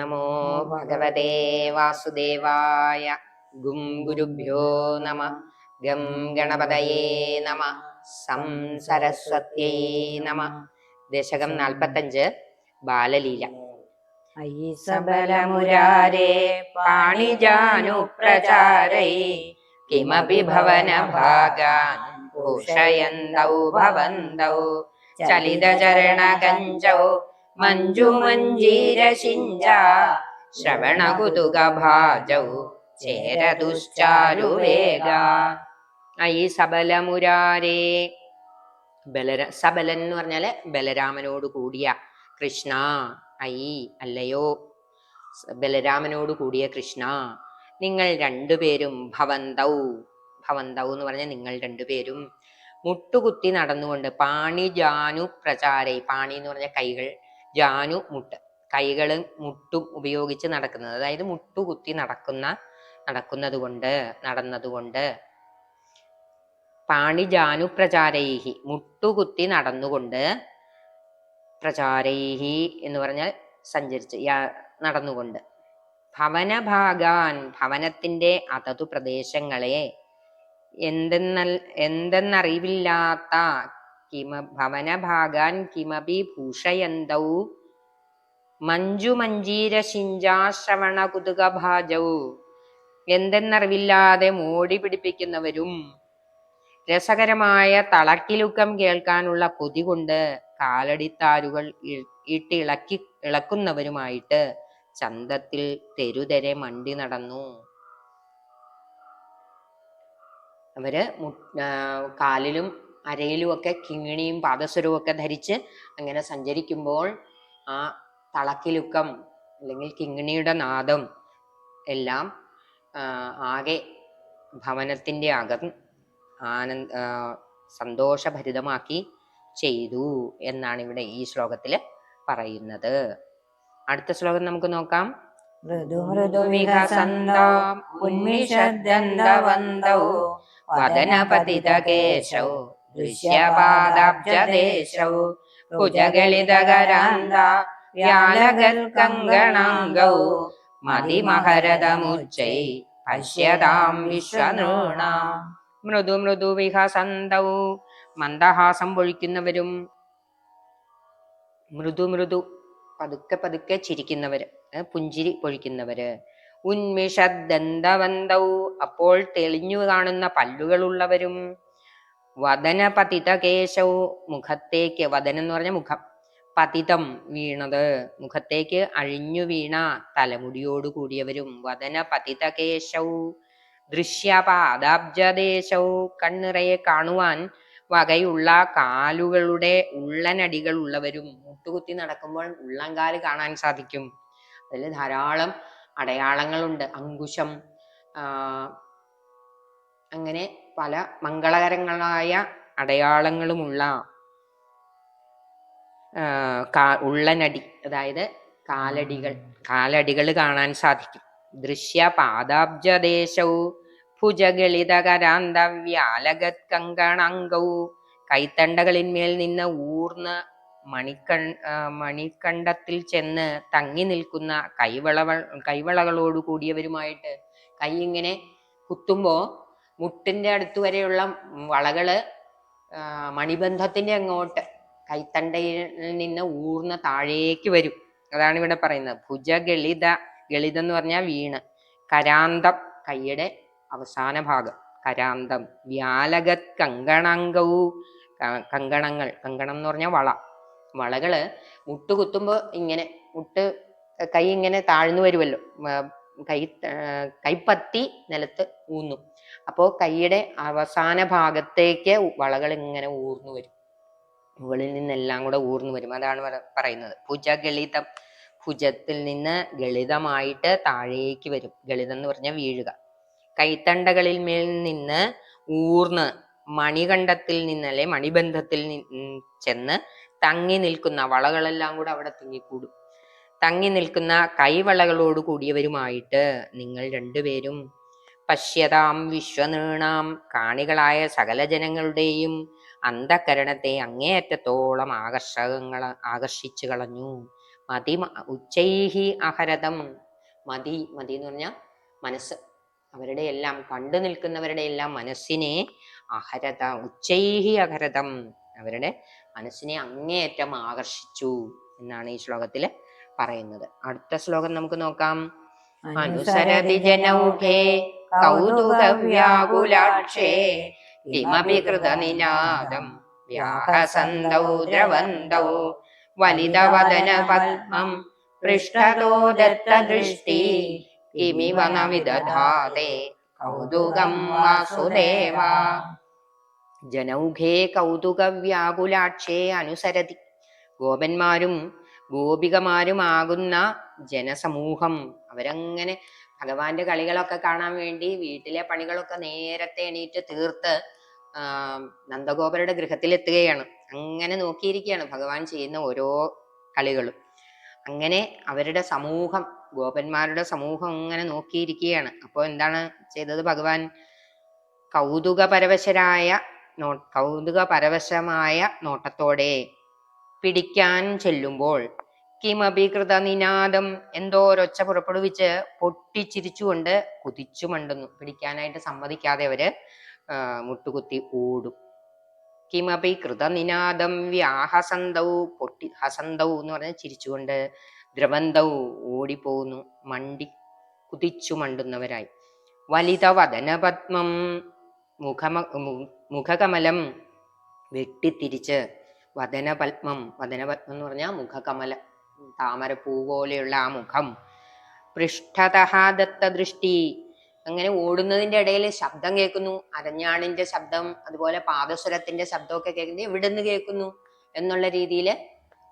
നമോ ഭഗവതേ വാസുദേവായ ഗും ഗുരുഭ്യോ നമ ഗം ഗണപതയേ നമ സം സരസ്വത്യേ നമ ദശകം നാൽപ്പത്തഞ്ച് ബാലലീല। അയി സബലമുരാരേ പാണിജാനുപ്രചാരൈ। കിമപി ഭവന ഭാഗാൻ ഭൂഷയന്തൗ ഭവന്തൗ। ചലിതചരണകഞ്ചൗ മഞ്ജുമഞ്ജീരശിഞ്ച ശ്രവണകുതുകഭാജൗ ചേരതുശ്ചാരുവേഗ ഈ സബലമുരാരേ ബലര സബലൻ എന്ന് പറഞ്ഞാൽ ബലരാമനോട് കൂടിയ കൃഷ്ണ ഐ അല്ലയോ. ബലരാമനോട് കൂടിയ കൃഷ്ണ. നിങ്ങൾ രണ്ടുപേരും ഭവന്തൗ. ഭവന്തൗ എന്ന് പറഞ്ഞ നിങ്ങൾ രണ്ടുപേരും മുട്ടുകുത്തി നടന്നുകൊണ്ട് പാണിജാനു പ്രചാരൈ. പാണി എന്ന് പറഞ്ഞ കൈകൾ. ജാനു മുട്ട്. കൈകളും മുട്ടും ഉപയോഗിച്ച് നടക്കുന്നത്. അതായത് മുട്ടു കുത്തി നടക്കുന്ന നടക്കുന്നത് കൊണ്ട് നടന്നതുകൊണ്ട്. പാണി ജാനു പ്രചാരൈഹി. മുട്ടുകുത്തി നടന്നുകൊണ്ട് പ്രചാരൈഹി എന്ന് പറഞ്ഞാൽ സഞ്ചരിച്ച് നടന്നുകൊണ്ട്. ഭവനഭാഗാൻ ഭവനത്തിന്റെ അതതു പ്രദേശങ്ങളെ എന്തെന്നൽ എന്തെന്നറിവില്ലാത്ത കിമ ഭവനഭാഗാൻ കിമപി ഭൂഷയന്തൗ മഞ്ജുമഞ്ജീര ശിഞ്ചാശ്രവണ കുതുകഭാജൗ എന്തെന്നറിവില്ലാതെ മോടി പിടിപ്പിക്കുന്നവരും രസകരമായ തളക്കിലുക്കം കേൾക്കാനുള്ള കൊതി കൊണ്ട് കാലടിത്താരുകൾ ഇട്ടിളക്കി ഇളക്കുന്നവരുമായിട്ട് ചന്തത്തിൽ തെരുതെരെ മണ്ടി നടന്നു. അവർ കാലിലും അരയിലും ഒക്കെ കിങ്ങിണിയും പാദസ്വരവും ഒക്കെ ധരിച്ച് അങ്ങനെ സഞ്ചരിക്കുമ്പോൾ ആ തളക്കിലുക്കം അല്ലെങ്കിൽ കിങ്ങിണിയുടെ നാദം എല്ലാം ആകെ ഭവനത്തിന്റെ അകം ആനന്ദ സന്തോഷഭരിതമാക്കി ചെയ്തു എന്നാണ് ഇവിടെ ഈ ശ്ലോകത്തിൽ പറയുന്നത്. അടുത്ത ശ്ലോകം നമുക്ക് നോക്കാം. മൃദു മൃദു വികസന്തോ ഉന്മിഷദ്ദന്തവന്തൗ വദനപതിതകേശൗ ദൃശ്യപാദാബ്ജദേശൗ കുജഗളിതകരാന്ത വ്യാലകൽക്കങ്കണാംഗൗ മതിമഹരതമുച്ചൈ പശ്യതാം വിശ്വനൃണ. മൃദു മൃദു വിഹസന്തൗ മന്ദഹാസം പൊഴിക്കുന്നവരും മൃദു മൃദു പതുക്കെ പതുക്കെ ചിരിക്കുന്നവര് പുഞ്ചിരി പൊഴിക്കുന്നവര്. ഉന്മിഷദ്ദന്തവന്തൗ അപ്പോൾ തെളിഞ്ഞു കാണുന്ന പല്ലുകളുള്ളവരും വദന പതിത കേശൗ മുഖത്തേക്ക് വദനം എന്ന് പറഞ്ഞ മുഖം. പതിതം വീണത്. മുഖത്തേക്ക് അഴിഞ്ഞു വീണ തലമുടിയോട് കൂടിയവരും വദന പതിത ദൃശ്യപാദാബ്ജദേശൗ കണ്ണിറയെ കാണുവാൻ വകയുള്ള കാലുകളുടെ ഉള്ളനടികൾ ഉള്ളവരും മുട്ടുകുത്തി നടക്കുമ്പോൾ ഉള്ളംകാൽ കാണാൻ സാധിക്കും. അതിൽ ധാരാളം അടയാളങ്ങളുണ്ട്. അങ്കുശം അങ്ങനെ പല മംഗളകരങ്ങളായ അടയാളങ്ങളുമുള്ള ഉള്ളനടി അതായത് കാലടികൾ. കാലടികൾ കാണാൻ സാധിക്കും. ദൃശ്യ പാദാബ്ജദേശവും ഭുജഗളിതകരാന്തവ്യാലഗത് കൈത്തണ്ടകളിന്മേൽ നിന്ന് ഊർന്ന് മണിക്കൺ മണിക്കണ്ടത്തിൽ ചെന്ന് തങ്ങി നിൽക്കുന്ന കൈവളവ കൈവളകളോട് കൂടിയവരുമായിട്ട് കൈ ഇങ്ങനെ കുത്തുമ്പോ മുട്ടിന്റെ അടുത്ത് വരെയുള്ള വളകൾ മണിബന്ധത്തിന്റെ അങ്ങോട്ട് കൈത്തണ്ടയിൽ നിന്ന് ഊർന്ന താഴേക്ക് വരും. അതാണ് ഇവിടെ പറയുന്നത്. ഭുജഗളിത ഗളിതം എന്ന് പറഞ്ഞാൽ വീണ്. കരാന്തം കൈയുടെ അവസാന ഭാഗം. കരാന്തം. വ്യാലഗത് കങ്കണാംഗവു ക- കങ്കണങ്ങൾ. കങ്കണം എന്ന് പറഞ്ഞാൽ വള. വളകൾ മുട്ട് കുത്തുമ്പോ ഇങ്ങനെ മുട്ട് കൈ ഇങ്ങനെ താഴ്ന്നു വരുമല്ലോ. കൈ കൈപ്പത്തി നിലത്ത് ഊന്നും. അപ്പോ കൈയുടെ അവസാന ഭാഗത്തേക്ക് വളകൾ ഇങ്ങനെ ഊർന്നു വരും. മുകളിൽ നിന്നെല്ലാം കൂടെ ഊർന്നു വരും. അതാണ് പറ- പറയുന്നത്. ഭുജഗളിതം ഭുജത്തിൽ നിന്ന് ഗളിതമായിട്ട് താഴേക്ക് വരും. ഗളിതം എന്ന് പറഞ്ഞാൽ വീഴുക. കൈത്തണ്ടകളിൽ മേൽ നിന്ന് ഊർന്ന് മണികണ്ഠത്തിൽ നിന്ന് അല്ലെ മണിബന്ധത്തിൽ നിന്ന് ചെന്ന് തങ്ങി നിൽക്കുന്ന വളകളെല്ലാം കൂടെ അവിടെ തിങ്ങിക്കൂടും. തങ്ങി നിൽക്കുന്ന കൈവളകളോട് കൂടിയവരുമായിട്ട് നിങ്ങൾ രണ്ടുപേരും പശ്യതാം വിശ്വനീണാം കാണികളായ സകല ജനങ്ങളുടെയും അന്ധകരണത്തെ അങ്ങേയറ്റത്തോളം ആകർഷകങ്ങൾ ആകർഷിച്ചു കളഞ്ഞു. മതി ഉച്ചൈഹി അഹരതം. മതി മതി എന്ന് പറഞ്ഞാൽ മനസ്സ്. അവരുടെ എല്ലാം കണ്ടു നിൽക്കുന്നവരുടെ എല്ലാം മനസ്സിനെ അഹരത ഉച്ചൈഹി അഹരതം അവരുടെ മനസ്സിനെ അങ്ങേയറ്റം ആകർഷിച്ചു എന്നാണ് ഈ ശ്ലോകത്തിൽ പറയുന്നത്. അടുത്ത ശ്ലോകം നമുക്ക് നോക്കാം. അനുസരതി ജനൗഘേ കൗതുകവ്യാകുലാക്ഷേ കിമപി കൃതനിനാദം വ്യാഹസന്തൗ വലിതവദന പത്മം പൃഷ്ഠതോ ദത്തദൃഷ്ടി കിമിവ ന വിദധാതെ കൗതുകം വാസുദേവ. ജനൗഘേ കൗതുകവ്യാകുലാക്ഷേ അനുസരതി. ഗോപന്മാരും ഗോപികമാരുമാകുന്ന ജനസമൂഹം. അവരങ്ങനെ ഭഗവാന്റെ കളികളൊക്കെ കാണാൻ വേണ്ടി വീട്ടിലെ പണികളൊക്കെ നേരത്തെ എണീറ്റ് തീർത്ത് നന്ദഗോപരുടെ ഗൃഹത്തിലെത്തുകയാണ്. അങ്ങനെ നോക്കിയിരിക്കുകയാണ് ഭഗവാൻ ചെയ്യുന്ന ഓരോ കളികളും. അങ്ങനെ അവരുടെ സമൂഹം ഗോപന്മാരുടെ സമൂഹം അങ്ങനെ നോക്കിയിരിക്കുകയാണ്. അപ്പോൾ എന്താണ് ചെയ്തത് ഭഗവാൻ? കൗതുക പരവശരായ നോ കൗതുക പരവശമായ നോട്ടത്തോടെ പിടിക്കാൻ ചെല്ലുമ്പോൾ കിമപി നിനാദം എന്തോ ഒരൊച്ച പുറപ്പെടുവിച്ച് പൊട്ടിച്ചിരിച്ചുകൊണ്ട് കുതിച്ചു മണ്ടുന്നു. പിടിക്കാനായിട്ട് സമ്മതിക്കാതെ അവർ മുട്ടുകുത്തി ഓടും. കിമപി കൃതനിനാദം വ്യാഹസന്തൗ പൊട്ടി ഹസന്തൗ എന്ന് പറഞ്ഞ് ചിരിച്ചുകൊണ്ട് ദ്രവന്തൗ ഓടിപ്പോകുന്നു. മണ്ടി കുതിച്ചു മണ്ടുന്നവരായി. വലിത വദനപത്മം മുഖമ മുഖകമലം വെട്ടിത്തിരിച്ച് വദനപത്മം. വദനപത്മം എന്ന് പറഞ്ഞാൽ മുഖകമലം. താമരപ്പൂ പോലെയുള്ള ആ മുഖം. പൃഷ്ഠതഹാദത്ത ദത്തദൃഷ്ടി. അങ്ങനെ ഓടുന്നതിന്റെ ഇടയിൽ ശബ്ദം കേൾക്കുന്നു. അരഞ്ഞാണിന്റെ ശബ്ദം അതുപോലെ പാദസ്വരത്തിന്റെ ശബ്ദമൊക്കെ കേൾക്കുന്നത് ഇവിടുന്ന് കേൾക്കുന്നു എന്നുള്ള രീതിയിൽ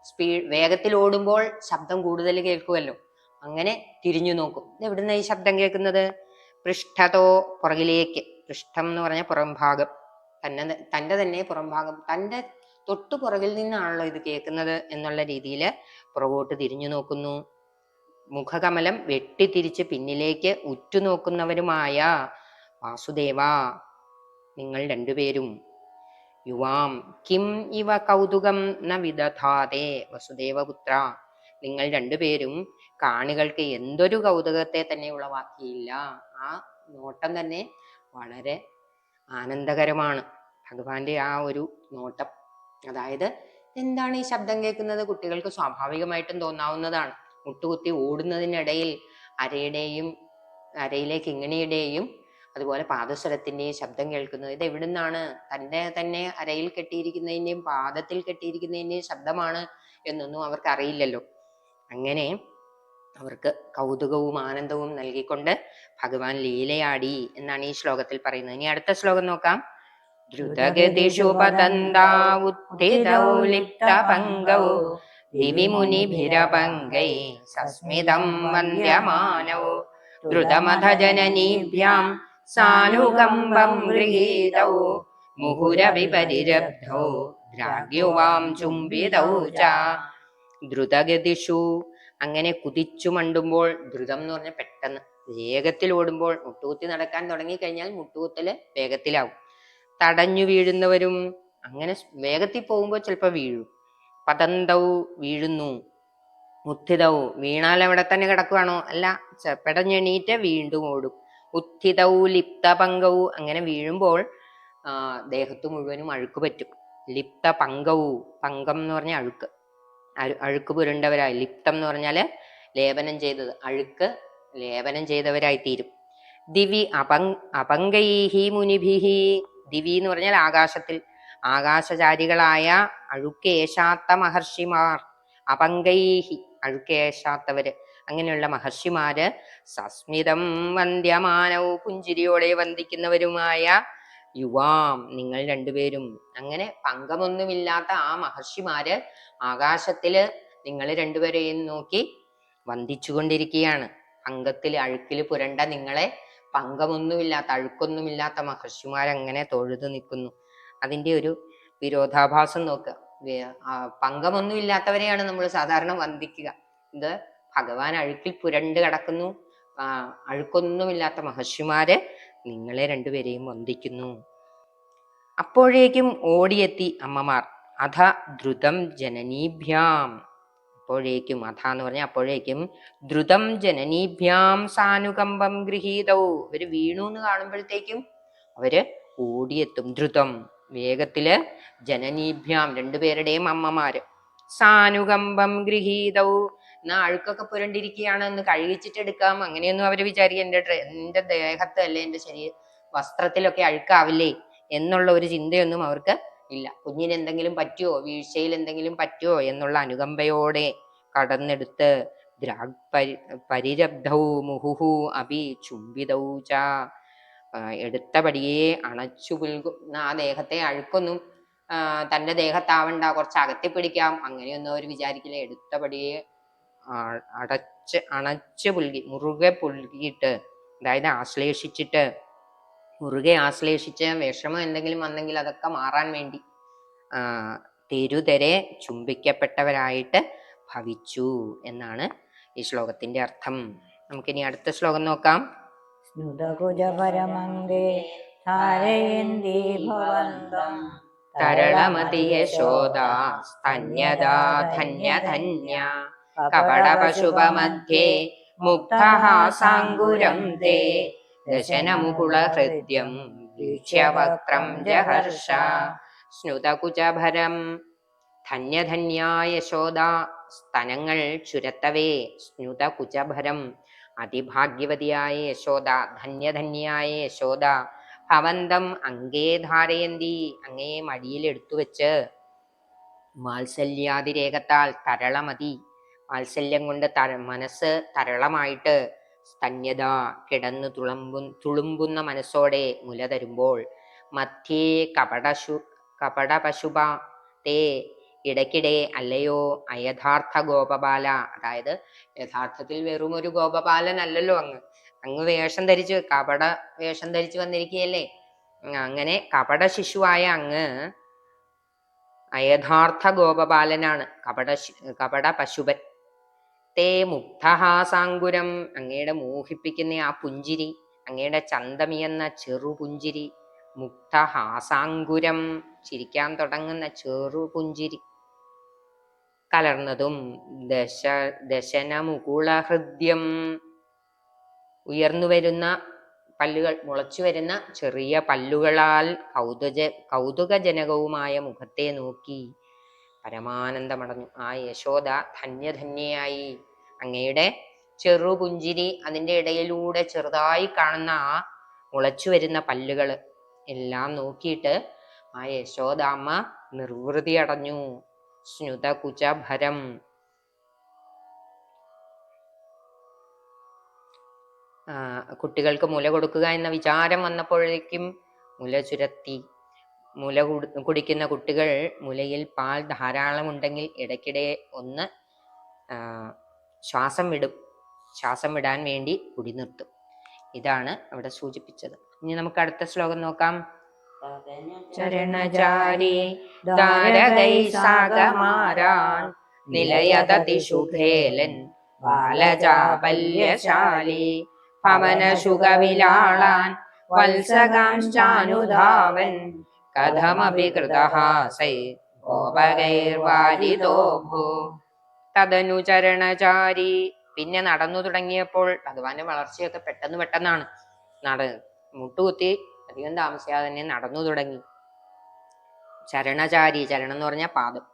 സ്പീഡ് വേഗത്തിൽ ഓടുമ്പോൾ ശബ്ദം കൂടുതൽ കേൾക്കുമല്ലോ. അങ്ങനെ തിരിഞ്ഞു നോക്കും. എവിടുന്ന ഈ ശബ്ദം കേൾക്കുന്നത്? പൃഷ്ഠതോ പുറകിലേക്ക്. പൃഷ്ഠം എന്ന് പറഞ്ഞ പുറംഭാഗം തന്നെ തന്റെ തന്നെ പുറംഭാഗം തന്റെ തൊട്ടു പുറകിൽ നിന്നാണല്ലോ ഇത് കേൾക്കുന്നത് എന്നുള്ള രീതിയിൽ പുറകോട്ട് തിരിഞ്ഞു നോക്കുന്നു. മുഖകമലം വെട്ടിത്തിരിച്ച് പിന്നിലേക്ക് ഉറ്റുനോക്കുന്നവരുമായ വാസുദേവ നിങ്ങൾ രണ്ടുപേരും. യുവാം കിം ഇവ കൗതുകം ന വിദധാതെ വസുദേവപുത്ര നിങ്ങൾ രണ്ടുപേരും കാണികൾക്ക് എന്തൊരു കൗതുകത്തെ തന്നെ ഉളവാക്കിയില്ല. ആ നോട്ടം തന്നെ വളരെ ആനന്ദകരമാണ്. ഭഗവാന്റെ ആ ഒരു നോട്ടം അതായത് എന്താണ് ഈ ശബ്ദം കേൾക്കുന്നത്? കുട്ടികൾക്ക് സ്വാഭാവികമായിട്ടും തോന്നാവുന്നതാണ്. മുട്ടുകുത്തി ഓടുന്നതിനിടയിൽ അരയുടെയും അരയിലേക്ക് കിങ്ങിണിയുടെയും അതുപോലെ പാദസ്വരത്തിന്റെയും ശബ്ദം കേൾക്കുന്നത്. ഇത് എവിടുന്നാണ്? തന്റെ തന്നെ അരയിൽ കെട്ടിയിരിക്കുന്നതിന്റെയും പാദത്തിൽ കെട്ടിയിരിക്കുന്നതിന്റെയും ശബ്ദമാണ് എന്നൊന്നും അവർക്ക് അറിയില്ലല്ലോ. അങ്ങനെ അവർക്ക് കൗതുകവും ആനന്ദവും നൽകിക്കൊണ്ട് ഭഗവാൻ ലീലയാടി എന്നാണ് ഈ ശ്ലോകത്തിൽ പറയുന്നത്. ഇനി അടുത്ത ശ്ലോകം നോക്കാം. ദ്രുതഗതിഷു പതന്താവുദ്ധിതൗ ലിപ്തപങ്കൗ ദിവി മുനിഭിരപങ്കൈ സസ്മിതം വന്ദ്യമാനൗ ദ്രുതമഥജനനീഭ്യാം സാനുകമ്പം ഗൃഹീതൗ മുഹുരവിപരിരബ്ധൗ ദ്രാഗ്യുവാം ചുംബിതൗ ച ദ്രുതഗതിഷു അങ്ങനെ കുതിച്ചു മണ്ടുമ്പോൾ ദ്രുതം എന്ന് പറഞ്ഞാൽ പെട്ടെന്ന് വേഗത്തിൽ ഓടുമ്പോൾ മുട്ടുകുത്തി നടക്കാൻ തുടങ്ങി കഴിഞ്ഞാൽ മുട്ടുകുത്തൽ വേഗത്തിലാവും. തടഞ്ഞു വീഴുന്നവരും അങ്ങനെ വേഗത്തിൽ പോകുമ്പോൾ ചിലപ്പോൾ വീഴും. പതന്തവും വീഴുന്നു. ഉത്ഥിതവും വീണാൽ അവിടെ തന്നെ കിടക്കുവാണോ? അല്ല പെടഞ്ഞെണീറ്റ് വീണ്ടും ഓടും. ഉത്ഥിതവും ലിപ്തപങ്കവും അങ്ങനെ വീഴുമ്പോൾ ദേഹത്ത് മുഴുവനും അഴുക്ക് പറ്റും. ലിപ്ത പങ്കവും പങ്കം എന്ന് പറഞ്ഞ അഴുക്ക്. അഴു- അഴുക്ക് പുരണ്ടവരായി. ലിപ്തം എന്ന് പറഞ്ഞാൽ ലേപനം ചെയ്തത്. അഴുക്ക് ലേപനം ചെയ്തവരായി തീരും. ദിവി അപങ് അപങ്കൈഹി മുനിഭിഹി. ദിവി എന്ന് പറഞ്ഞാൽ ആകാശത്തിൽ. ആകാശചാരികളായ അഴുക്കേശാത്ത മഹർഷിമാർ അപങ്കൈഹി അഴുക്കേശാത്തവര്. അങ്ങനെയുള്ള മഹർഷിമാര് സസ്മിതം വന്ധ്യമാനവും പുഞ്ചിരിയോടെ വന്ദിക്കുന്നവരുമായ യുവാം നിങ്ങൾ രണ്ടുപേരും. അങ്ങനെ പങ്കമൊന്നുമില്ലാത്ത ആ മഹർഷിമാര് ആകാശത്തിൽ നിങ്ങൾ രണ്ടുപേരെയും നോക്കി വന്ദിച്ചുകൊണ്ടിരിക്കുകയാണ്. അംഗത്തിൽ അഴുക്കിൽ പുരണ്ട നിങ്ങളെ പങ്കമൊന്നുമില്ലാത്ത അഴുക്കൊന്നുമില്ലാത്ത മഹർഷിമാരങ്ങനെ തൊഴുതു നിൽക്കുന്നു? അതിന്റെ ഒരു വിരോധാഭാസം നോക്കുക പങ്കമൊന്നുമില്ലാത്തവരെയാണ് നമ്മൾ സാധാരണ വന്ദിക്കുക. ഇത് ഭഗവാൻ അഴുക്കിൽ പുരണ്ട് കിടക്കുന്നു. അഴുക്കൊന്നുമില്ലാത്ത മഹർഷിമാര് നിങ്ങളെ രണ്ടുപേരെയും വന്ദിക്കുന്നു. അപ്പോഴേക്കും ഓടിയെത്തി അമ്മമാർ. അധ ദ്രുതം ജനനീഭ്യാം. അപ്പോഴേക്കും അഥ എന്ന് പറഞ്ഞാൽ അപ്പോഴേക്കും ദ്രുതം ജനനീഭ്യാം സാനുകമ്പം ഗൃഹീതൗ. ഇവർ വീണു എന്ന് കാണുമ്പോഴത്തേക്കും അവർ ഓടിയെത്തും. ദ്രുതം വേഗത്തിൽ ജനനീഭ്യാം രണ്ടുപേരുടെയും അമ്മമാര്. സാനുകമ്പം ഗൃഹീതൗ. എന്നാ അഴുക്കൊക്കെ പുരണ്ടിരിക്കുകയാണ് എന്ന് കഴുകിച്ചിട്ട് എടുക്കാം അങ്ങനെയൊന്നും അവർ വിചാരിക്കും എന്റെ എന്റെ ദേഹത്ത് അല്ലെ എന്റെ ശരീര വസ്ത്രത്തിലൊക്കെ അഴുക്കാവില്ലേ എന്നുള്ള ഒരു ചിന്തയൊന്നും അവർക്ക് ഇല്ല. കുഞ്ഞിന് എന്തെങ്കിലും പറ്റുമോ വീഴ്ചയിൽ എന്തെങ്കിലും പറ്റുമോ എന്നുള്ള അനുകമ്പയോടെ കടന്നെടുത്ത് മുഹുഹു അഭി ചുംബിതൗ ച. എടുത്തപടിയെ അണച്ചു പുൽകും ആ ദേഹത്തെ അഴുക്കൊന്നും തന്റെ ദേഹത്താവണ്ട കുറച്ച് അകത്തി പിടിക്കാം അങ്ങനെയൊന്നും അവർ വിചാരിക്കില്ല. എടുത്തപടിയെ അടച്ച് അണച്ച് പുൽകി മുറുകെ പുൽകിയിട്ട് അതായത് ആശ്ലേഷിച്ചിട്ട് മുറുകെ ആശ്ലേഷിച്ച് വിഷമം എന്തെങ്കിലും വന്നെങ്കിൽ അതൊക്കെ മാറാൻ വേണ്ടി തെരുതരെ ചുംബിക്കപ്പെട്ടവരായിട്ട് ഭവിച്ചു എന്നാണ് ഈ ശ്ലോകത്തിന്റെ അർത്ഥം. നമുക്കിനി അടുത്ത ശ്ലോകം നോക്കാം. സ്നുതകുജ പരമംഗേ ധാരയന്തി ഭവന്തം തരളമതി സ്തന്യദാ ധന്യ ധന്യ കപടപശുപമധ്യേ മുക്തഹാസാങ്കുരം തേ ദശനമുകുളഹൃദ്യം വീക്ഷ്യവക്രം ജഹർഷ സ്നുതകുചഭരം ധന്യധന്യാ യശോദ സ്തനങ്ങൾ ചുരത്തവേ സ്നുതകുചഭരം അതിഭാഗ്യവതിയായ യശോദ ധന്യധന്യായ യശോദ ഭവന്തം അങ്കേ ധാരയന്തി അങ്ങേ മടിയിൽ എടുത്തു വെച്ച് വാത്സല്യാതിരേകത്താൽ തരളമതി. വാത്സല്യം കൊണ്ട് മനസ്സ് തരളമായിട്ട് സ്തന്യത കിടന്നു തുളമ്പു തുളുമ്പുന്ന മനസ്സോടെ മുല തരുമ്പോൾ മധ്യേ കപടശു കപടപശുപ തേ ഇടയ്ക്കിടെ അല്ലയോ അയഥാർത്ഥ ഗോപബാല. അതായത് യഥാർത്ഥത്തിൽ വെറും ഒരു ഗോപബാലൻ അല്ലല്ലോ അങ്ങ്. അങ്ങ് വേഷം ധരിച്ച് കപട വേഷം ധരിച്ചു വന്നിരിക്കുകയല്ലേ? അങ്ങനെ കപട ശിശുവായ അങ്ങ് അയഥാർത്ഥ ഗോപബാലനാണ്. കപട കപട പശുപൻ തേ മുക്തഹാസാങ്കുരം അങ്ങയുടെ മോഹിപ്പിക്കുന്ന ആ പുഞ്ചിരി അങ്ങയുടെ ചന്തമി എന്ന ചെറുപുഞ്ചിരി മുക്തഹാസാങ്കുരം ചിരിക്കാൻ തുടങ്ങുന്ന ചെറുപുഞ്ചിരി കലർന്നതും ദശ ദശനമുകുളഹൃദ്യം ഉയർന്നു വരുന്ന പല്ലുകൾ മുളച്ചു വരുന്ന ചെറിയ പല്ലുകളാൽ കൗതുക കൗതുകജനകവുമായ മുഖത്തെ നോക്കി പരമാനന്ദമടഞ്ഞു. ആ യശോദ ധന്യധന്യയായി. അങ്ങയുടെ ചെറുപുഞ്ചിരി അതിന്റെ ഇടയിലൂടെ ചെറുതായി കാണുന്ന ആ മുളച്ചു വരുന്ന പല്ലുകൾ എല്ലാം നോക്കിയിട്ട് ആ യശോദാമ്മ നിർവൃതി അടഞ്ഞു. സ്നുതകുചഭരം. കുട്ടികൾക്ക് മുല കൊടുക്കുക എന്ന വിചാരം വന്നപ്പോഴേക്കും മുല ചുരത്തി. മുല കുടി- കുടിക്കുന്ന കുട്ടികൾ മുലയിൽ പാൽ ധാരാളം ഉണ്ടെങ്കിൽ ഇടയ്ക്കിടെ ഒന്ന് ശ്വാസം വിടും ശ്വാസം വിടാൻ വേണ്ടി കുടി നിർത്തും. ഇതാണ് അവിടെ സൂചിപ്പിച്ചത്. ഇനി നമുക്ക് അടുത്ത ശ്ലോകം നോക്കാം. ചരണചാരി പവനശുഖവിലാളാൻ കഥമപി കൃതഹാസൈ ഗോപകൈർവാരിതോ ഭൂ തദനു ചരണചാരി പിന്നെ നടന്നു തുടങ്ങിയപ്പോൾ ഭഗവാന്റെ വളർച്ചയൊക്കെ പെട്ടെന്ന് പെട്ടെന്നാണ്. നട മുട്ടുകുത്തി അധികം താമസിയാതെ തന്നെ നടന്നു തുടങ്ങി. ചരണചാരി ചരണം എന്ന് പറഞ്ഞാൽ പാദം.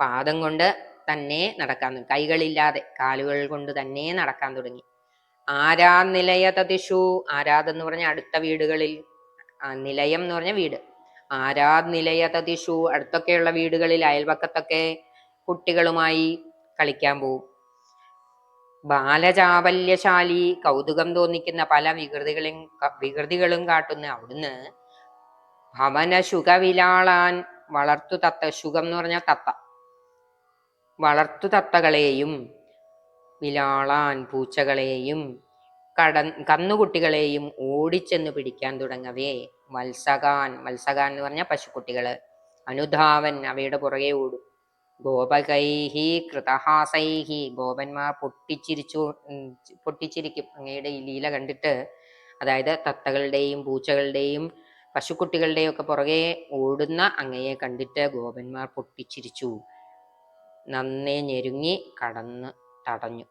പാദം കൊണ്ട് തന്നെ നടക്കാൻ കൈകളില്ലാതെ കാലുകൾ കൊണ്ട് തന്നെ നടക്കാൻ തുടങ്ങി. ആരാ നിലയ തതിഷു ആരാധെന്ന് പറഞ്ഞ അടുത്ത വീടുകളിൽ നിലയം എന്ന് പറഞ്ഞ വീട്. ആരാ നിലയ തതിഷു അടുത്തൊക്കെയുള്ള വീടുകളിൽ അയൽവക്കത്തൊക്കെ കുട്ടികളുമായി കളിക്കാൻ പോവും. ബാലചാവല്യശാലി കൗതുകം തോന്നിക്കുന്ന പല വികൃതികളും വികൃതികളും കാട്ടുന്ന അവിടുന്ന് ഭവന ശുഖവിലാളാൻ വളർത്തു തത്ത ശുഖം എന്ന് പറഞ്ഞാൽ തത്ത. വളർത്തു തത്തകളെയും വിലാളാൻ പൂച്ചകളെയും കട കന്നുകുട്ടികളെയും ഓടിച്ചെന്ന് പിടിക്കാൻ തുടങ്ങവേ വത്സകാൻ വത്സകാൻ എന്ന് പറഞ്ഞ പശുക്കുട്ടികൾ. അനുധാവൻ അവയുടെ പുറകെ ഓടും. ഗോപകൈഹി കൃതഹാസൈഹി. ഗോപന്മാർ പൊട്ടിച്ചിരിച്ചു പൊട്ടിച്ചിരിക്കും. അങ്ങയുടെ ഈ ലീല കണ്ടിട്ട് അതായത് തത്തകളുടെയും പൂച്ചകളുടെയും പശുക്കുട്ടികളുടെയും ഒക്കെ പുറകെ ഓടുന്ന അങ്ങയെ കണ്ടിട്ട് ഗോപന്മാർ പൊട്ടിച്ചിരിച്ചു. നന്നേ ഞെരുങ്ങി കടന്ന് തടഞ്ഞു.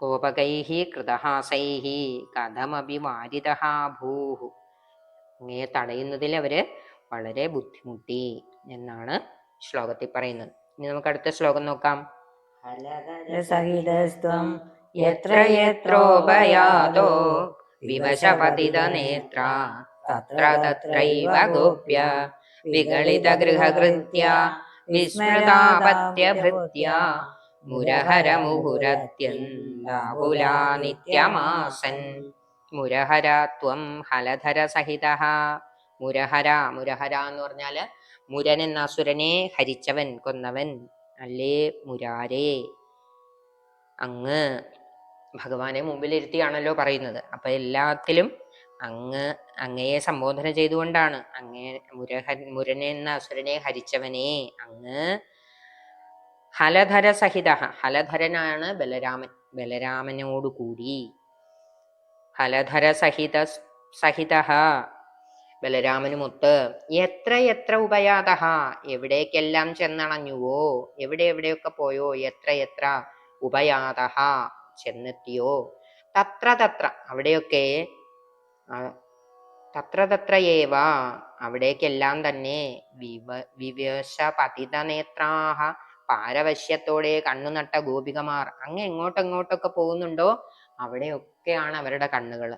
ഗോപകൈഹി കൃതഹാസൈഹി കഥമഭിമാരിതഹാഭൂഹു അങ്ങയെ തടയുന്നതിൽ അവർ വളരെ ബുദ്ധിമുട്ടി എന്നാണ് ശ്ലോകത്തിൽ പറയുന്നത് ഇനി നമുക്ക് അടുത്ത ശ്ലോകം നോക്കാം. സഹിതസ്ത്വം യത്ര യത്രോപയാതോ വിവശപതിത നേത്ര തത്ര തത്രൈവ ഗോപ്യ വികളിത ഗൃഹകൃത്യ വിസ്മൃതാപത്യഭൃത്യ മുരഹര മുഹുരത്യന്താകുലാ നിത്യമാസൻ മുരഹര ത്വം ഹലധര സഹിത മുരഹര മുരഹര എന്ന് പറഞ്ഞാൽ മുരൻ എന്ന അസുരനെ ഹരിച്ചവൻ കൊന്നവൻ. അല്ലേ മുരാരേ? അങ്ങ് ഭഗവാനെ മുമ്പിലിരുത്തിയാണല്ലോ പറയുന്നത്. അപ്പൊ എല്ലാത്തിലും അങ്ങ് അങ്ങയെ സംബോധന ചെയ്തുകൊണ്ടാണ് അങ്ങേ മുരഹ മുരനെ എന്ന അസുരനെ ഹരിച്ചവനെ അങ്ങ് ഹലധര സഹിത ഹലധരനാണ് ബലരാമൻ ബലരാമനോടുകൂടി. ഹലധര സഹിത സഹിത ബലരാമനുമൊത്ത് എത്ര എത്ര ഉപയാത എവിടേക്കെല്ലാം ചെന്നണഞ്ഞുവോ എവിടെ എവിടെയൊക്കെ പോയോ എത്ര എത്ര ഉപയാത ചെന്നെത്തിയോ? തത്ര തത്ര അവിടെയൊക്കെ തത്ര തത്ര ഏവ അവിടേക്കെല്ലാം തന്നെ വിവ വിവശ പതിത നേത്രാഹ പാരവശ്യത്തോടെ കണ്ണുനട്ട ഗോപികമാർ. അങ്ങ് എങ്ങോട്ടെങ്ങോട്ടൊക്കെ പോകുന്നുണ്ടോ? അവിടെയൊക്കെയാണ് അവരുടെ കണ്ണുകൾ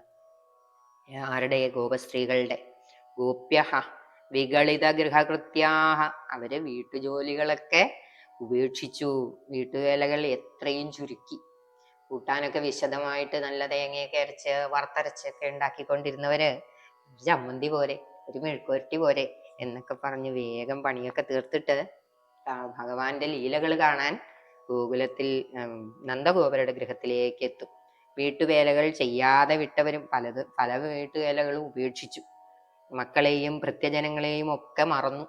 ആരുടെ? ഗോപസ്ത്രീകളുടെ? ഗോപ്യ വികളിത ഗൃഹകൃത്യാഹ. അവർ വീട്ടുജോലികളൊക്കെ ഉപേക്ഷിച്ചു. വീട്ടുവേലകൾ എത്രയും ചുരുക്കി. കൂട്ടാനൊക്കെ വിശദമായിട്ട് നല്ല തേങ്ങയൊക്കെ അരച്ച് വറുത്തരച്ചൊക്കെ ഉണ്ടാക്കിക്കൊണ്ടിരുന്നവര് ഒരു ചമ്മന്തി പോരെ ഒരു മെഴുക്കുവരട്ടി പോരെ എന്നൊക്കെ പറഞ്ഞ് വേഗം പണിയൊക്കെ തീർത്തിട്ട് ഭഗവാന്റെ ലീലകൾ കാണാൻ ഗോകുലത്തിൽ നന്ദഗോപുരയുടെ ഗൃഹത്തിലേക്ക് എത്തും. വീട്ടുവേലകൾ ചെയ്യാതെ വിട്ടവരും പലത് പല വീട്ടുവേലകളും ഉപേക്ഷിച്ചു. മക്കളെയും ഭൃത്യജനങ്ങളെയും ഒക്കെ മറന്നു.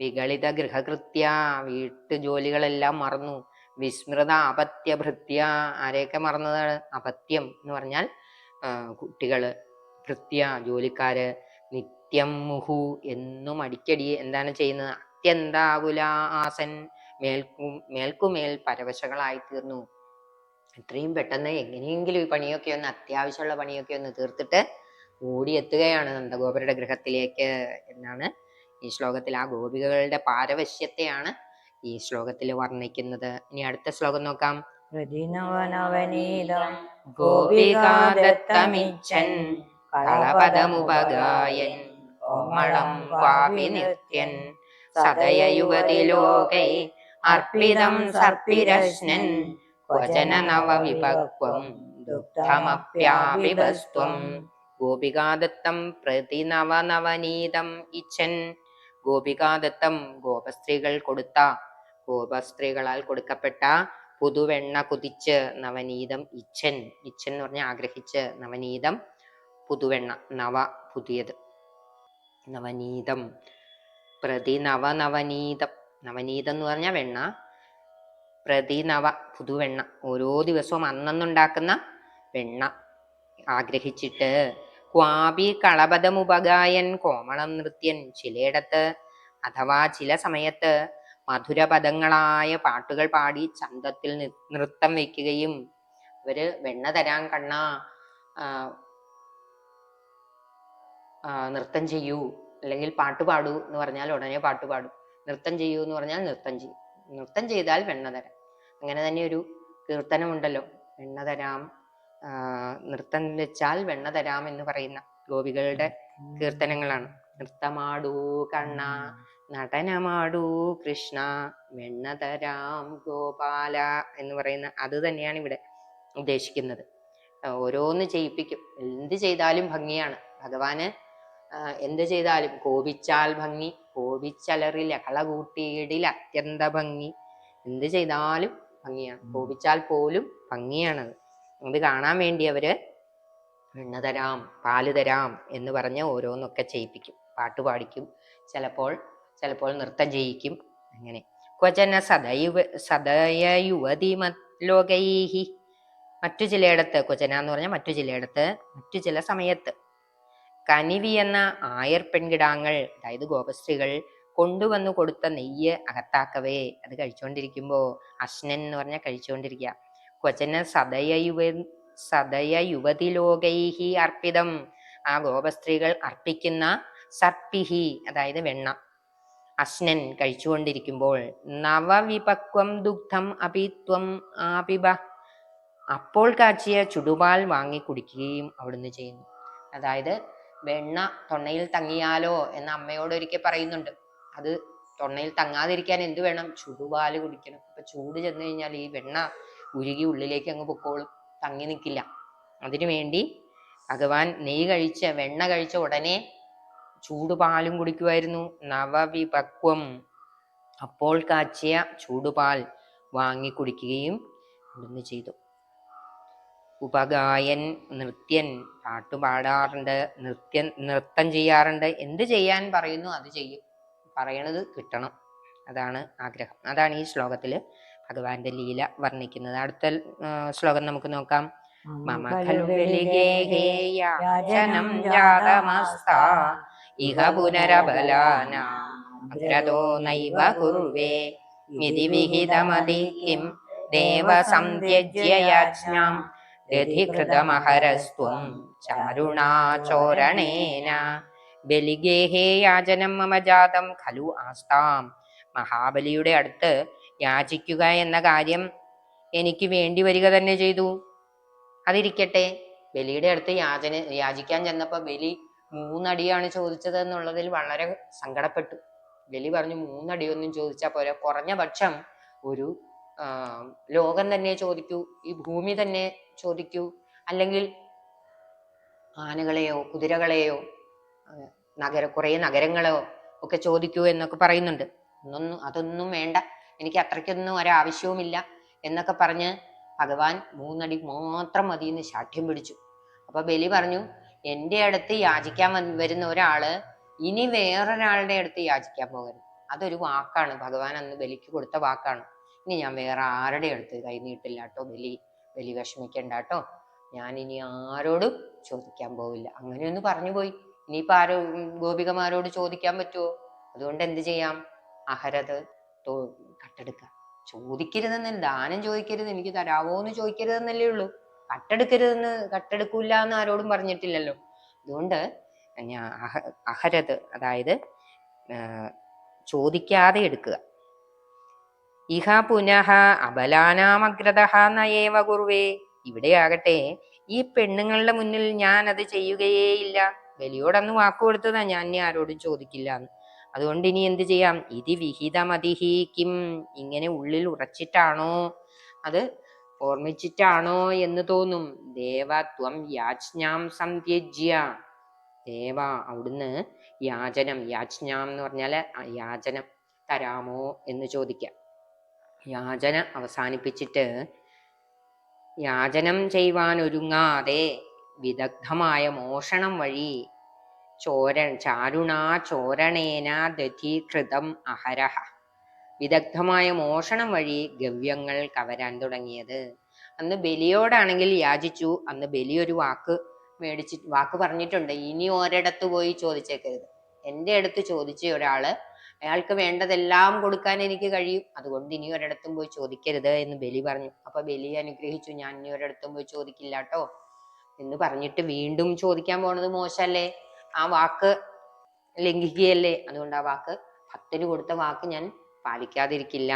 വികളിത ഗൃഹകൃത്യ വീട്ടുജോലികളെല്ലാം മറന്നു. വിസ്മൃത അപത്യ ഭൃത്യ ആരെയൊക്കെ മറന്നതാണ്? അപത്യം എന്ന് പറഞ്ഞാൽ കുട്ടികൾ ഭൃത്യ ജോലിക്കാര് നിത്യം മുഹു എന്നും അടിക്കടി എന്താണ് ചെയ്യുന്നത്? അത്യന്താകുല ആസൻ മേൽക്കും മേൽക്കുമേൽ പരവശകളായി തീർന്നു. എത്രയും പെട്ടെന്ന് എങ്ങനെയെങ്കിലും ഈ പണിയൊക്കെ ഒന്ന് അത്യാവശ്യമുള്ള പണിയൊക്കെ ഒന്ന് തീർത്തിട്ട് ഓടിയെത്തുകയാണ് നന്ദഗോപരുടെ ഗൃഹത്തിലേക്ക് എന്നാണ് ഈ ശ്ലോകത്തിൽ. ആ ഗോപികകളുടെ പാരവശ്യത്തെയാണ് ഈ ശ്ലോകത്തിൽ വർണിക്കുന്നത്. ഇനി അടുത്ത ശ്ലോകം നോക്കാം. പ്രതിനവനവനീതം ഗോപികാദത്തമിച്ഛൻ കളപദമുപഗായൻ ഓമളം പാപി നിത്യൻ സദയ യുവതി ലോകൈ അർപ്പിതം സർപ്പിരശ്നൻ ക്വചന നവവിഭക്വം ഗോപികാദത്തം പ്രതി നവനവനീതം ഇച്ഛൻ. ഗോപികാദത്തം ഗോപസ്ത്രീകൾ കൊടുത്ത ഗോപസ്ത്രീകളാൽ കൊടുക്കപ്പെട്ട പുതുവെണ്ണ കുതിച്ച് നവനീതം ഇച്ഛൻ. ഇച്ഛൻ എന്ന് പറഞ്ഞാൽ ആഗ്രഹിച്ച് നവനീതം പുതുവെണ്ണ നവ പുതിയത്. നവനീതം പ്രതി നവ നവനീതം എന്ന് പറഞ്ഞാൽ വെണ്ണ. പ്രതി നവ പുതുവെണ്ണ ഓരോ ദിവസവും അന്നന്നുണ്ടാക്കുന്ന വെണ്ണ ആഗ്രഹിച്ചിട്ട് ക്വാപി കളപദമുപഗായൻ കോമളം നൃത്യൻ ചിലയിടത്ത് അഥവാ ചില സമയത്ത് മധുരപദങ്ങളായ പാട്ടുകൾ പാടി ചന്തത്തിൽ നൃത്തം വയ്ക്കുകയും ഇവർ വെണ്ണ തരാൻ കണ്ണ നൃത്തം ചെയ്യൂ അല്ലെങ്കിൽ പാട്ട് പാടൂ എന്ന് പറഞ്ഞാൽ ഉടനെ പാട്ട് പാടും. നൃത്തം ചെയ്യൂ എന്ന് പറഞ്ഞാൽ നൃത്തം ചെയ്യും. നൃത്തം ചെയ്താൽ വെണ്ണ തരാം. അങ്ങനെ തന്നെ ഒരു കീർത്തനമുണ്ടല്ലോ. വെണ്ണ തരാം നൃത്തം വെച്ചാൽ വെണ്ണ തരാം എന്ന് പറയുന്ന ഗോപികളുടെ കീർത്തനങ്ങളാണ്. നൃത്തമാടൂ കണ്ണ നടനമാടൂ കൃഷ്ണ വെണ്ണ തരാം ഗോപാല എന്ന് പറയുന്ന അത് തന്നെയാണ് ഇവിടെ ഉദ്ദേശിക്കുന്നത്. ഓരോന്ന് ചെയ്യിപ്പിക്കും. എന്ത് ചെയ്താലും ഭംഗിയാണ്. ഭഗവാന് എന്ത് ചെയ്താലും കോപിച്ചാൽ ഭംഗി കോപിച്ചലറിൽ ലഹള കൂട്ടിയിടിൽ അത്യന്ത ഭംഗി. എന്ത് ചെയ്താലും ഭംഗിയാണ്. കോപിച്ചാൽ പോലും ഭംഗിയാണത്. അത് കാണാൻ വേണ്ടി അവർ വെണ്ണ തരാം പാൽ തരാം എന്ന് പറഞ്ഞ് ഓരോന്നൊക്കെ ചെയ്യിപ്പിക്കും. പാട്ട് പാടിക്കും. ചിലപ്പോൾ ചിലപ്പോൾ നൃത്തം ചെയ്യിക്കും. അങ്ങനെ. ക്വചന സദയുവ സദയ യുവതി ലോകൈഹി. മറ്റു ചിലയിടത്ത് ക്വചന എന്ന് പറഞ്ഞാൽ മറ്റു ചിലയിടത്ത് മറ്റു ചില സമയത്ത്. കനിവി എന്ന ആയർ പെൺകിടാങ്ങൾ അതായത് ഗോപശ്രീകൾ കൊണ്ടുവന്നു കൊടുത്ത നെയ്യ് അകത്താക്കവേ. അത് കഴിച്ചുകൊണ്ടിരിക്കുമ്പോ അശ്നൻ എന്ന് പറഞ്ഞാൽ കഴിച്ചുകൊണ്ടിരിക്കുക ക്വചന സദയ യുവ സദയ യുവതി ലോകൈഹി അർപ്പിതം. ആ ഗോപസ്ത്രീകൾ അർപ്പിക്കുന്ന സർപ്പിഹി അതായത് വെണ്ണ. അശ്നൻ കഴിച്ചുകൊണ്ടിരിക്കുമ്പോൾ നവവിപക്വം ദുഗ്ധം അപിത്വം ആപിബ. അപ്പോൾ കാച്ചിയ ചുടുപാൽ വാങ്ങി കുടിക്കുകയും അവിടുന്ന് ചെയ്യുന്നു. അതായത് വെണ്ണ തൊണ്ണയിൽ തങ്ങിയാലോ എന്ന് അമ്മയോട് ഒരിക്കൽ പറയുന്നുണ്ട്. അത് തൊണ്ണയിൽ തങ്ങാതിരിക്കാൻ എന്ത് വേണം? ചുടുപാൽ കുടിക്കണം. അപ്പൊ ചൂട് ചെന്ന് കഴിഞ്ഞാൽ ഈ വെണ്ണ ഉരുകി ഉള്ളിലേക്ക് അങ്ങ് പൊക്കോളും. തങ്ങി നിൽക്കില്ല അതിനു വേണ്ടി ഭഗവാൻ നെയ്യ് കഴിച്ച വെണ്ണ കഴിച്ച ഉടനെ ചൂടുപാലും കുടിക്കുമായിരുന്നു നവവിപക്വം അപ്പോൾ കാച്ചിയ ചൂടുപാൽ വാങ്ങി കുടിക്കുകയും അവിടുന്ന് ചെയ്തു. ഉപഗായൻ നൃത്യൻ പാട്ടുപാടാറുണ്ട്. നൃത്യൻ നൃത്യം നൃത്തം ചെയ്യാറുണ്ട്. എന്ത് ചെയ്യാൻ പറയുന്നു അത് ചെയ്യും. പറയണത് കിട്ടണം. അതാണ് ആഗ്രഹം. അതാണ് ഈ ശ്ലോകത്തിൽ ഭഗവാന്റെ ലീല വർണിക്കുന്നത്. അടുത്ത ശ്ലോകം നമുക്ക് നോക്കാം. മമ ഖലു യാചനം ജാതമസ്താ. ഇഹ പുനരബലാന. അഗ്രതോ നൈവ കുർവേ ഇതി വിഹിതമതി കിം. ദേവ സംത്യജ്യ യാജ്ഞാം ദധികൃതമഹരസ്ത്വം ചാരുണാചോരണേന ബലിഗേഹേ യാചനം മമ ജാതം. ഖലു ആസ്താം. മഹാബലിയുടെ അടുത്ത് യാചിക്കുക എന്ന കാര്യം എനിക്ക് വേണ്ടി വരിക തന്നെ ചെയ്തു. അതിരിക്കട്ടെ ബലിയുടെ അടുത്ത് യാചന യാചിക്കാൻ ചെന്നപ്പോൾ ബലി മൂന്നടിയാണ് ചോദിച്ചത് എന്നുള്ളതിൽ വളരെ സങ്കടപ്പെട്ടു. ബലി പറഞ്ഞു മൂന്നടിയൊന്നും ചോദിച്ചാൽ പോരാ. കുറഞ്ഞ പക്ഷം ഒരു ലോകം തന്നെ ചോദിക്കൂ ഈ ഭൂമി തന്നെ ചോദിക്കൂ. അല്ലെങ്കിൽ ആനകളെയോ കുതിരകളെയോ നഗര കുറേ നഗരങ്ങളെയോ ഒക്കെ ചോദിക്കൂ എന്നൊക്കെ പറയുന്നുണ്ട്. ഒന്നൊന്നും അതൊന്നും വേണ്ട. എനിക്ക് അത്രയ്ക്കൊന്നും ഒരാവശ്യവുമില്ല എന്നൊക്കെ പറഞ്ഞ് ഭഗവാൻ മൂന്നടി മാത്രം മതി എന്ന് ശാഠ്യം പിടിച്ചു. അപ്പൊ ബലി പറഞ്ഞു എന്റെ അടുത്ത് യാചിക്കാൻ വരുന്ന ഒരാൾ ഇനി വേറൊരാളുടെ അടുത്ത് യാചിക്കാൻ പോകരുത്. അതൊരു വാക്കാണ്. ഭഗവാൻ അന്ന് ബലിക്ക് കൊടുത്ത വാക്കാണ്. ഇനി ഞാൻ വേറെ ആരുടെ അടുത്ത് കൈ നീട്ടില്ല കേട്ടോ ബലി? ബലി വിഷമിക്കണ്ട കേട്ടോ ഞാൻ ഇനി ആരോടും ചോദിക്കാൻ പോവില്ല. അങ്ങനെയൊന്ന് പറഞ്ഞു പോയി. ഇനിയിപ്പോ ആരോ ഗോപികമാരോട് ചോദിക്കാൻ പറ്റുമോ അതുകൊണ്ട് എന്ത് ചെയ്യാം? അഹരത് കട്ടെടുക്കുക ചോദിക്കരുതെന്നല്ല ദാനം ചോദിക്കരുത് എനിക്ക് തരാവോ എന്ന് ചോദിക്കരുതെന്നല്ലേ ഉള്ളൂ. കട്ടെടുക്കരുതെന്ന് കട്ടെടുക്കൂല എന്ന് ആരോടും പറഞ്ഞിട്ടില്ലല്ലോ. അതുകൊണ്ട് ഞാൻ അഹ അഹരത് അതായത് ചോദിക്കാതെ എടുക്കുക. ഇഹ പുനഹ അബലാനാമഗ്രത നയേവ കുറുവേ ഇവിടെയാകട്ടെ ഈ പെണ്ണുങ്ങളുടെ മുന്നിൽ ഞാൻ അത് ചെയ്യുകയേയില്ല. ബലിയോടന്ന് വാക്കു കൊടുത്തതാ ഞാൻ ഇനി ആരോടും ചോദിക്കില്ല എന്ന്. അതുകൊണ്ട് ഇനി എന്ത് ചെയ്യാം? ഇതി വിഹിതമതിഹി കിം. ഇങ്ങനെ ഉള്ളിൽ ഉറച്ചിട്ടാണോ? അത് ഓർമ്മിച്ചിട്ടാണോ എന്ന് തോന്നും. ദേവത്വം യാജ്ഞാം സന്ത്യജ്യ. ദേവ അവിടുന്ന് യാചനം. യാജ്ഞാം എന്ന് പറഞ്ഞാൽ യാചനം തരാമോ എന്ന് ചോദിക്കാം. യാചന അവസാനിപ്പിച്ചിട്ട് യാചനം ചെയ്യുവാൻ ഒരുങ്ങാതെ വിദഗ്ധമായ മോഷണം വഴി ചോരൻ ചാരുണാ ചോരണേന ദധീകൃതം അഹരഹ. വിദഗ്ധമായ മോഷണം വഴി ഗവ്യങ്ങൾ കവരാൻ തുടങ്ങിയത്. അന്ന് ബലിയോടാണെങ്കിൽ യാചിച്ചു. അന്ന് ബലി ഒരു വാക്ക് മേടിച്ച് വാക്ക് പറഞ്ഞിട്ടുണ്ട്. ഇനി ഒരിടത്ത് പോയി ചോദിച്ചേക്കരുത്. എന്റെ അടുത്ത് ചോദിച്ച ഒരാൾ അയാൾക്ക് വേണ്ടതെല്ലാം കൊടുക്കാൻ എനിക്ക് കഴിയും. അതുകൊണ്ട് ഇനി ഒരിടത്തും പോയി ചോദിക്കരുത് എന്ന് ബലി പറഞ്ഞു. അപ്പൊ ബലി അനുഗ്രഹിച്ചു. ഞാൻ ഇനി ഒരിടത്തും പോയി ചോദിക്കില്ല കേട്ടോ എന്ന് പറഞ്ഞിട്ട് വീണ്ടും ചോദിക്കാൻ പോണത് മോശമല്ലേ ആ വാക്ക് ലംഘിക്കുകയല്ലേ? അതുകൊണ്ട് ആ വാക്ക് ഭക്തന് കൊടുത്ത വാക്ക് ഞാൻ പാലിക്കാതിരിക്കില്ല.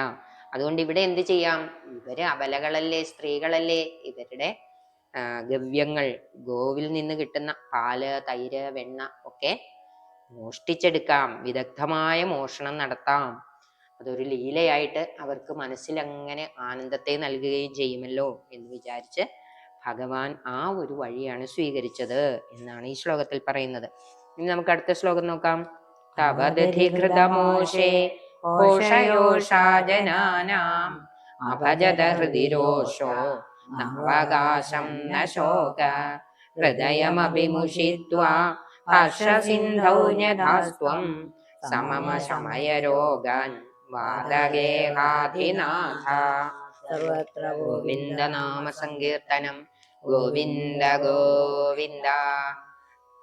അതുകൊണ്ട് ഇവിടെ എന്ത് ചെയ്യാം? ഇവർ അബലകളല്ലേ സ്ത്രീകളല്ലേ? ഇവരുടെ ഗവ്യങ്ങൾ ഗോവിൽ നിന്ന് കിട്ടുന്ന പാൽ തൈര് വെണ്ണ ഒക്കെ മോഷ്ടിച്ചെടുക്കാം. വിദഗ്ധമായ മോഷണം നടത്താം. അതൊരു ലീലയായിട്ട് അവർക്ക് മനസ്സിലങ്ങനെ ആനന്ദത്തെ നൽകുകയും ചെയ്യുമല്ലോ എന്ന് വിചാരിച്ച് ഭഗവാൻ ആ ഒരു വഴിയാണ് സ്വീകരിച്ചത് എന്നാണ് ഈ ശ്ലോകത്തിൽ പറയുന്നത്. ഇനി നമുക്ക് അടുത്ത ശ്ലോകം നോക്കാം. തവദധികൃതമോഷേ ഘോഷയോഷാ ജനാനാം അഭജത ഹൃദിരോഷോ സമമ വാദഗേഹാധിനാഥ സർവത്ര ഗോവിന്ദ നാമ സങ്കീർത്തനം ഗോവിന്ദ ഗോവിന്ദ.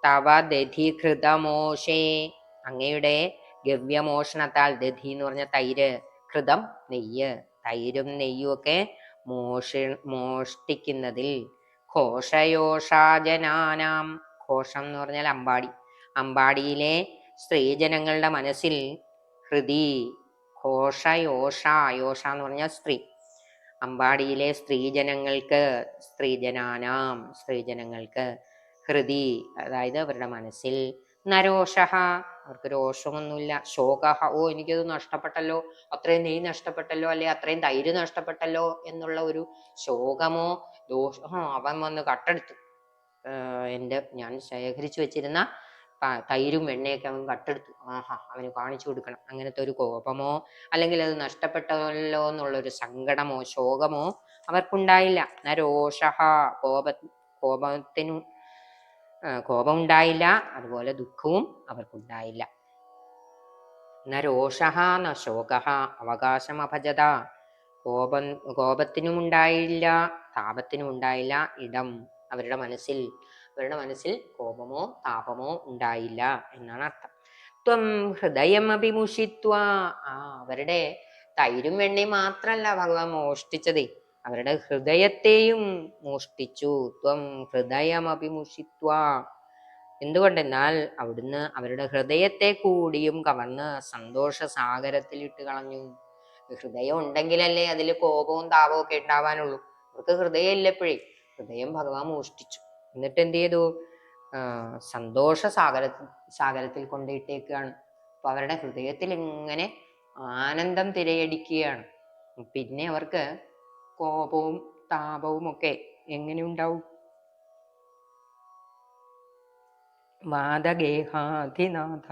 തവ ദധികൃതമോഷേ അങ്ങയുടെ ഗവ്യമോഷണത്താൽ ദധി എന്ന് പറഞ്ഞ തൈര്. കൃതം നെയ്യ്. തൈരും നെയ്യും ഒക്കെ മോഷ മോഷ്ടിക്കുന്നതിൽ ഘോഷയോഷാജനാനാം. ഘോഷം എന്ന് പറഞ്ഞാൽ അമ്പാടി. അമ്പാടിയിലെ സ്ത്രീജനങ്ങളുടെ മനസ്സിൽ ഹൃതി ഘോഷയോഷ യോഷ എന്ന് പറഞ്ഞാൽ സ്ത്രീ. അമ്പാടിയിലെ സ്ത്രീജനങ്ങൾക്ക് സ്ത്രീജനാനാം സ്ത്രീജനങ്ങൾക്ക് ഹൃദി അതായത് അവരുടെ മനസ്സിൽ നരോഷഹ അവർക്ക് രോഷമൊന്നുമില്ല. ശോകഹ ഓ എനിക്കത് നഷ്ടപ്പെട്ടല്ലോ അത്രയും നെയ് നഷ്ടപ്പെട്ടല്ലോ അല്ലെ അത്രയും തൈര് നഷ്ടപ്പെട്ടല്ലോ എന്നുള്ള ഒരു ശോകമോ ദോഷമോ അവൻ വന്ന് കട്ടെടുത്തു. എന്റെ ഞാൻ ശേഖരിച്ചു വെച്ചിരുന്ന തൈരും വെണ്ണയൊക്കെ അവൻ കട്ടെടുത്തു. ആഹാ അവന് കാണിച്ചു കൊടുക്കണം. അങ്ങനത്തെ ഒരു കോപമോ അല്ലെങ്കിൽ അത് നഷ്ടപ്പെട്ടല്ലോ എന്നുള്ളൊരു സങ്കടമോ ശോകമോ അവർക്കുണ്ടായില്ല. നരോഷഹ കോപ കോപത്തിനു കോപം ഉണ്ടായില്ല അതുപോലെ ദുഃഖവും അവർക്കുണ്ടായില്ല. ന രോഷഹ ന ശോക അവകാശം അഭജത കോപം കോപത്തിനും ഉണ്ടായില്ല താപത്തിനും ഉണ്ടായില്ല ഇടം അവരുടെ മനസ്സിൽ. അവരുടെ മനസ്സിൽ കോപമോ താപമോ ഉണ്ടായില്ല എന്നാണ് അർത്ഥം. ത്വം ഹൃദയം അഭിമുഷിത്വ ആ അവരുടെ തൈരും വെണ്ണയും മാത്രല്ല ഭഗവാൻ മോഷ്ടിച്ചതേ. അവരുടെ ഹൃദയത്തെയും മോഷ്ടിച്ചു. ത്വം ഹൃദയം അഭിമുഷിത്വ എന്തുകൊണ്ടെന്നാൽ അവിടുന്ന് അവരുടെ ഹൃദയത്തെ കൂടിയും കവർന്ന് സന്തോഷ സാഗരത്തിൽ ഇട്ട് കളഞ്ഞു. ഹൃദയം ഉണ്ടെങ്കിലല്ലേ അതിൽ കോപവും താപവും ഒക്കെ ഉണ്ടാവാനുള്ളൂ. അവർക്ക് ഹൃദയം ഇല്ലപ്പോഴേ ഹൃദയം ഭഗവാൻ മോഷ്ടിച്ചു. എന്നിട്ട് എന്ത് ചെയ്തു സന്തോഷ സാഗര സാഗരത്തിൽ കൊണ്ടിട്ടേക്കാണ്. അപ്പൊ അവരുടെ ഹൃദയത്തിൽ ഇങ്ങനെ ആനന്ദം തിരയടിക്കുകയാണ്. പിന്നെ അവർക്ക് കോപവും താപവും ഒക്കെ എങ്ങനെ ഉണ്ടാവും വാദഗേഹാധിനാഥ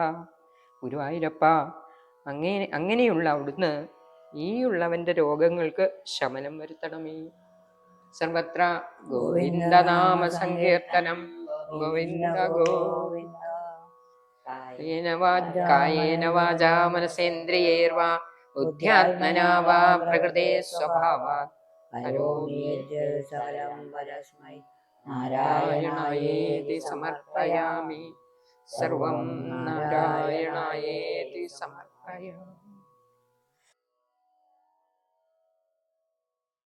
ഗുരുവായൂരപ്പ അങ്ങനെ അങ്ങനെയുള്ള അവിടുന്ന് ഈ ഉള്ളവന്റെ രോഗങ്ങൾക്ക് ശമനം വരുത്തണമേ. സർവത്ര ഗോവിന്ദനാമ സങ്കീർത്തനം. ഗോവിന്ദ ഗോവിന്ദ കായേന വാചാ മനസേന്ദ്രിയേർവാ. ബുദ്ധ്യാത്മനാ വാ പ്രകൃതേ സ്വഭാവാത് നാരായണായേതി സമർപ്പയാമി. സർവം നാരായണായേതി സമർപ്പയാമി.